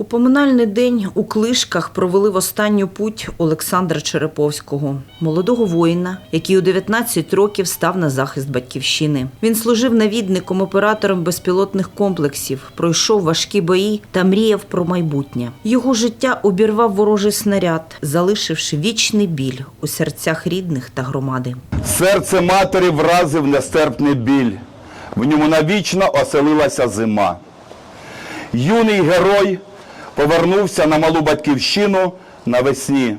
У поминальний день у Клишках провели в останню путь Олександра Череповського, молодого воїна, який у 19 років став на захист батьківщини. Він служив навідником оператором безпілотних комплексів, пройшов важкі бої та мріяв про майбутнє. Його життя обірвав ворожий снаряд, залишивши вічний біль у серцях рідних та громади. Серце матері вразив нестерпний біль, в ньому навічно оселилася зима. Юний герой повернувся на малу батьківщину навесні,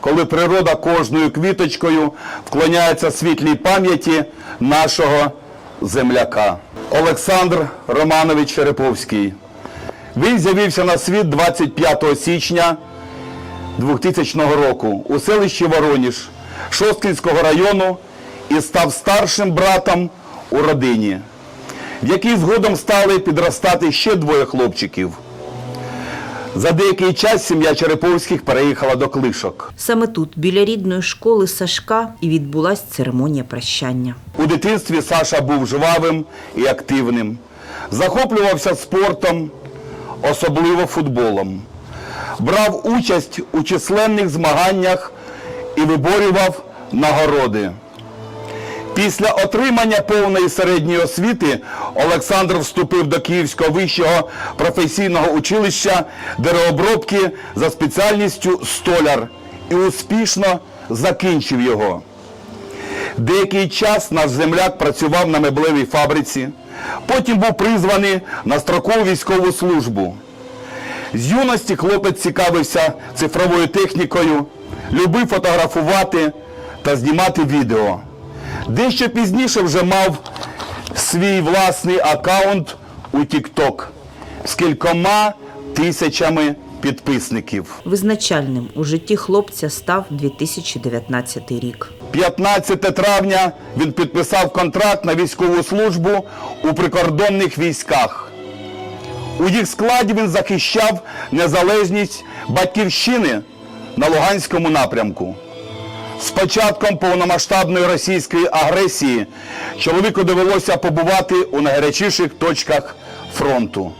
коли природа кожною квіточкою вклоняється світлій пам'яті нашого земляка. Олександр Романович Череповський. Він з'явився на світ 25 січня 2000 року у селищі Вороніж Шосткінського району і став старшим братом у родині, в якій згодом стали підростати ще двоє хлопчиків. За деякий час сім'я Череповських переїхала до Клишок. Саме тут, біля рідної школи Сашка, і відбулась церемонія прощання. У дитинстві Саша був жвавим і активним, захоплювався спортом, особливо футболом. Брав участь у численних змаганнях і виборював нагороди. Після отримання повної середньої освіти Олександр вступив до Київського вищого професійного училища деревообробки за спеціальністю столяр і успішно закінчив його. Деякий час наш земляк працював на меблевій фабриці, потім був призваний на строкову військову службу. З юності хлопець цікавився цифровою технікою, любив фотографувати та знімати відео. Дещо пізніше вже мав свій власний аккаунт у TikTok з кількома тисячами підписників. Визначальним у житті хлопця став 2019 рік. 15 травня він підписав контракт на військову службу у прикордонних військах. У їх складі він захищав незалежність батьківщини на Луганському напрямку. З початком повномасштабної російської агресії чоловіку довелося побувати у найгарячіших точках фронту.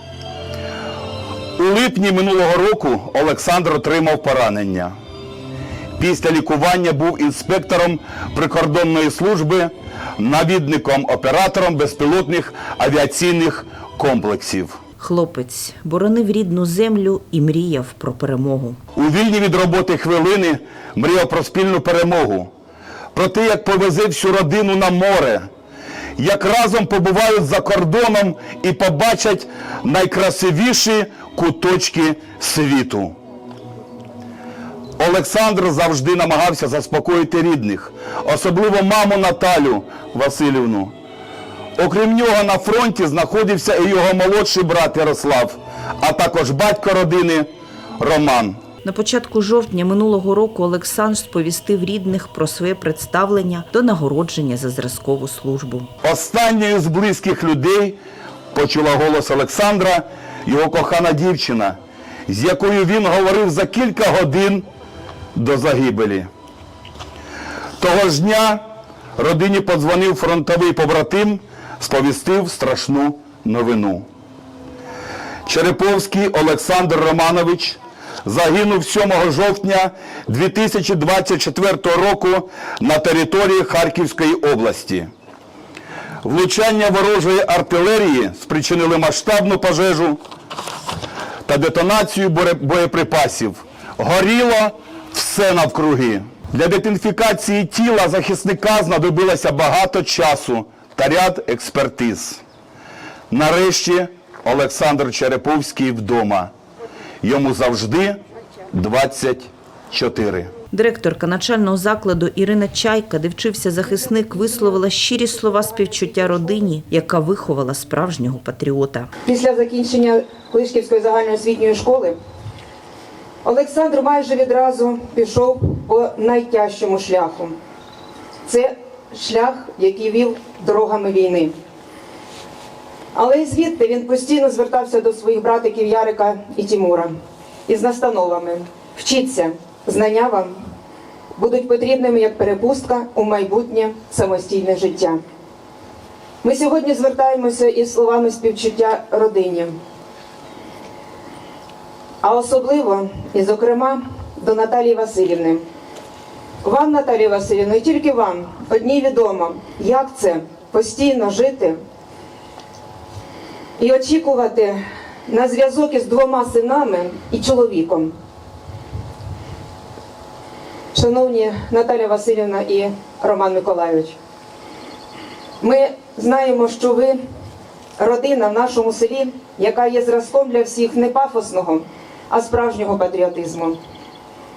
У липні минулого року Олександр отримав поранення. Після лікування був інспектором прикордонної служби, навідником оператором безпілотних авіаційних комплексів. Хлопець боронив рідну землю і мріяв про перемогу. У вільні від роботи хвилини мріяв про спільну перемогу, про те, як повезе всю родину на море, як разом побувають за кордоном і побачать найкрасивіші куточки світу. Олександр завжди намагався заспокоїти рідних, особливо маму Наталю Васильівну. Окрім нього на фронті знаходився і його молодший брат Ярослав, а також батько родини Роман. На початку жовтня минулого року Олександр сповістив рідних про своє представлення до нагородження за зразкову службу. Останньою з близьких людей почула голос Олександра його кохана дівчина, з якою він говорив за кілька годин до загибелі. Того ж дня родині подзвонив фронтовий побратим, сповістив страшну новину. Череповський Олександр Романович загинув 7 жовтня 2024 року на території Харківської області. Влучання ворожої артилерії спричинили масштабну пожежу та детонацію боєприпасів. Горіло все навкруги. Для детінфікації тіла захисника знадобилося багато часу та ряд експертиз. Нарешті Олександр Череповський вдома. Йому завжди 24. Директорка начального закладу Ірина Чайка, де вчився захисник, висловила щирі слова співчуття родині, яка виховала справжнього патріота. Після закінчення Клишківської загальноосвітньої школи Олександр майже відразу пішов по найтяжчому шляху. Це шлях, який вів дорогами війни. Але і звідти він постійно звертався до своїх братиків Ярика і Тімура із настановами. Вчіться, знання вам будуть потрібними як перепустка у майбутнє самостійне життя. Ми сьогодні звертаємося із словами співчуття родині. а особливо і, зокрема, до Наталії Васильівни. Вам, Наталія Васильівна, і тільки вам одній відомо, як це постійно жити і очікувати на зв'язок із двома синами і чоловіком. Шановні Наталя Васильівна і Роман Миколайович, ми знаємо, що ви родина в нашому селі, яка є зразком для всіх не пафосного, а справжнього патріотизму.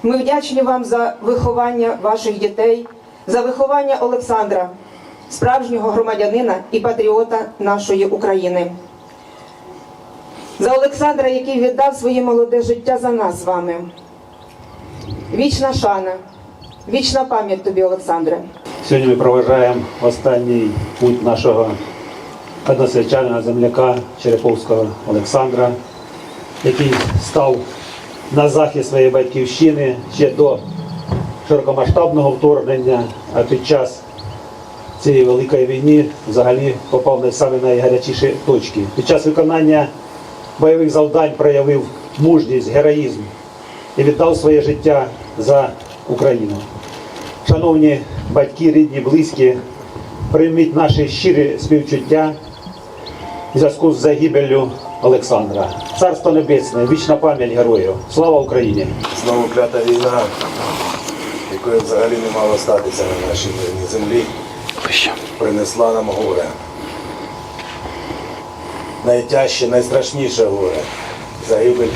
Ми вдячні вам за виховання ваших дітей, за виховання Олександра, справжнього громадянина і патріота нашої України. За Олександра, який віддав своє молоде життя за нас з вами. Вічна шана, вічна пам'ять тобі, Олександре. Сьогодні ми проважаємо останній путь нашого односельчанина земляка Череповського Олександра, який став на захист своєї батьківщини ще до широкомасштабного вторгнення, а під час цієї великої війни взагалі попав на самі найгарячіші точки. Під час виконання бойових завдань проявив мужність, героїзм і віддав своє життя за Україну. Шановні батьки, рідні, близькі, прийміть наші щирі співчуття в зв'язку з загибеллю Олександра. Царство Небесне, вічна пам'ять героїв. Слава Україні! Знову клята війна, якої взагалі не мало статися на нашій мирній землі, принесла нам горе. Найтяжче, найстрашніше горе загибель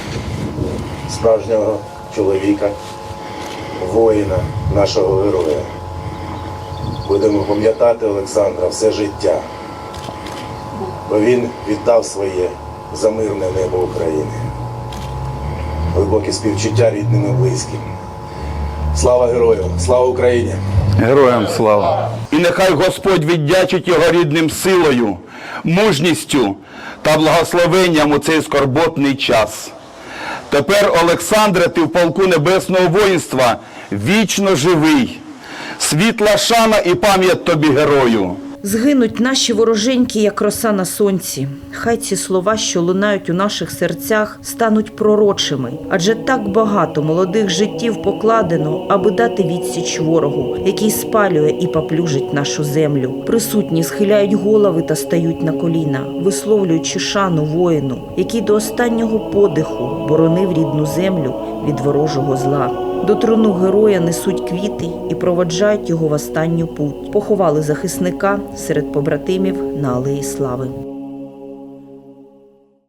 справжнього чоловіка, воїна, нашого героя. Будемо пам'ятати Олександра все життя, бо він віддав своє за мирне небо України глибокі співчуття рідним і близьким. Слава герою! Слава Україні! Героям слава! І нехай Господь віддячить його рідним силою, мужністю та благословенням у цей скорботний час. Тепер, Олександре, ти в полку небесного воїнства вічно живий. Світла шана і пам'ять тобі герою. Згинуть наші вороженьки, як роса на сонці. Хай ці слова, що лунають у наших серцях, стануть пророчими, адже так багато молодих життів покладено, аби дати відсіч ворогу, який спалює і поплюжить нашу землю. Присутні схиляють голови та стають на коліна, висловлюючи шану воїну, який до останнього подиху боронив рідну землю від ворожого зла. До трону героя несуть квіти і проводжають його в останню путь. Поховали захисника серед побратимів на алеї слави.